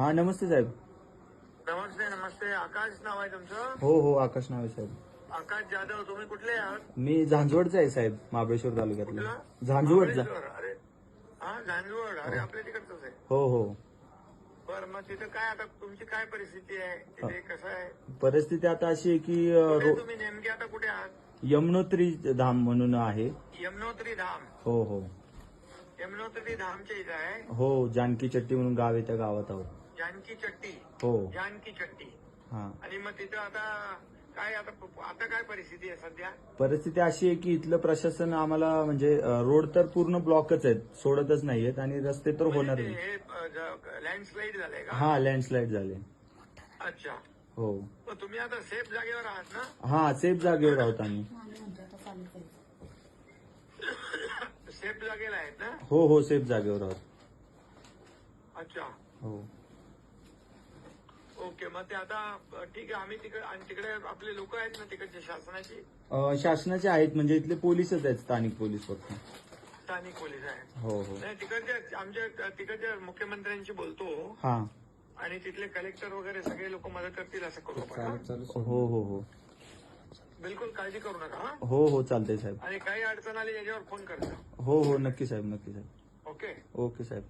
हा नमस्ते साहेब. नमस्ते नमस्ते. आकाश नाव आहे तुमचं? हो हो आकाश नाव आहे साहेब. आकाश जाधव तुम्ही कुठले आहात? मी झांजवडचा आहे साहेब महाबळेश्वर तालुक्यातला. कुठलं? झांजवडचा महाबळेश्वर. अरे. हा झांजवड अरे आपल्या तिकडचंच आहे. हो हो. बरं मग तिथं काय आता तुमची काय परिस्थिती आहे? तिथे कसं आहे? परिस्थिती आता अशी आहे की अ, कुठे रो- तुम्ही नेमके आता कुठे आहात? यमुनोत्री धाम म्हणून आहे. यमुनोत्री धाम. हो हो. यमुनोत्री धामच्या इथं आहे? हो जानकी चट्टी म्हणून गाव आहे त्या गावात आहोत. जानकी चट्टी हो. जानकी चट्टी. हा. आणि मग तिथं आता काय आता आता काय परिस्थिती आहे सध्या? परिस्थिती अशी आहे की इथलं प्रशासन आम्हाला म्हणजे अ, रोड तर पूर्ण ब्लॉकच आहेत सोडतच नाहीयेत आणि रस्ते तर होणार म्हणजे नाही हे लँडस्लाईड झालंय का? हा लँडस्लाईड झाले. अच्छा. हो. मग तुम्ही आता सेफ जागेवर आहात ना? हा सेफ जागेवर आहोत आम्ही. सेफ जागेला आहेत ना? हो हो सेफ जागेवर आहोत. अच्छा. हो. ओके मग ते आता ठीक आहे आम्ही तिकडे आणि तिकडे आपले लोक आहेत ना तिकडचे शासनाची? अ, शासनाचे आहेत म्हणजे इथले पोलीसच आहेत स्थानिक पोलीस फक्त. स्थानिक पोलीस आहेत. हो हो. नाही तिकडच्या आमच्या तिकडच्या मुख्यमंत्र्यांशी बोलतो. हा. आणि तिथले कलेक्टर वगैरे सगळे लोक मदत करतील असं करू आपण हा? हो हो हो. बिलकुल काळजी करू नका हा? हो हो चालतंय साहेब. आणि काही अडचण आली याच्यावर फोन करता. हो हो नक्की साहेब नक्की साहेब. ओके. ओके साहेब.